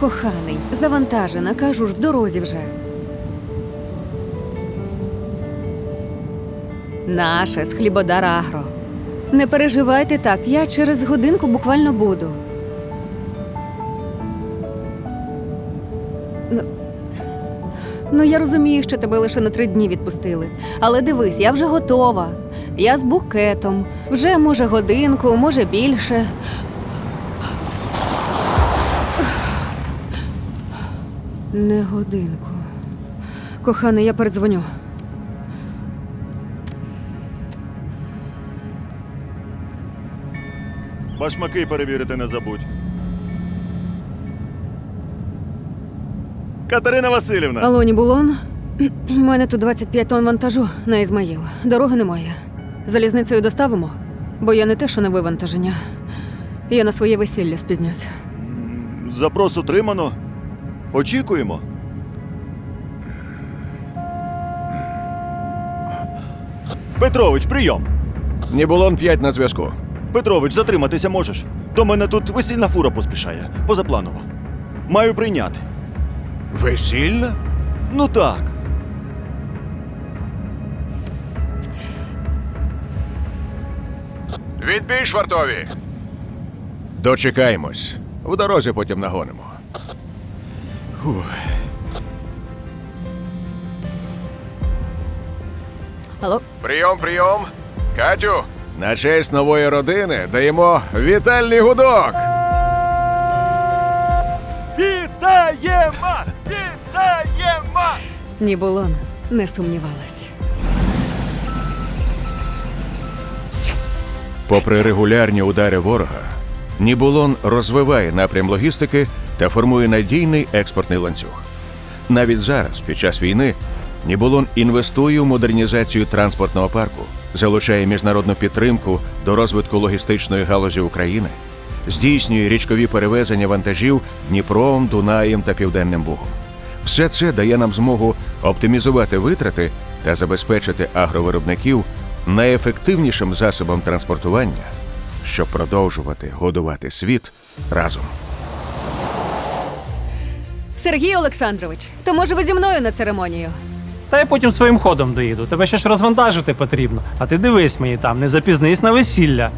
Коханий, завантажена, кажу ж, в дорозі вже. Наше з хлібодар. Не переживайте так, я через годинку буквально буду. Ну, ну, я розумію, що тебе лише на три дні відпустили. Але дивись, я вже готова. Я з букетом. Вже може годинку, може більше. Не годинку. Коханий, я передзвоню. Башмаки перевірити не забудь. Катерина Васильівна. Алло, Нібулон. У мене тут 25 тонн вантажу на Ізмаїл. Дороги немає. Залізницею доставимо, бо я не те, що на вивантаження. Я на своє весілля спізнюсь. Запрос отримано. Очікуємо. Петрович, прийом. Нібулон 5 на зв'язку. Петрович, затриматися можеш. До мене тут весільна фура поспішає. Позапланово. Маю прийняти. Весільна? Ну так. Відбій швартові. Дочекаємось. В дорозі потім нагонимо. Алло, Прийом, прийом. Катю, на честь нової родини даємо вітальний гудок. Вітаємо! Вітаємо! Нібулон, не сумнівалась. Попри регулярні удари ворога, Нібулон розвиває напрям логістики та формує надійний експортний ланцюг. Навіть зараз, під час війни, Нібулон інвестує у модернізацію транспортного парку, залучає міжнародну підтримку до розвитку логістичної галузі України, здійснює річкові перевезення вантажів Дніпром, Дунаєм та Південним Бугом. Все це дає нам змогу оптимізувати витрати та забезпечити агровиробників найефективнішим засобом транспортування, щоб продовжувати годувати світ разом. Сергій Олександрович, то може ви зі мною на церемонію? Та я потім своїм ходом доїду. Тебе ще ж розвантажити потрібно. А ти дивись мені там, не запізнись на весілля.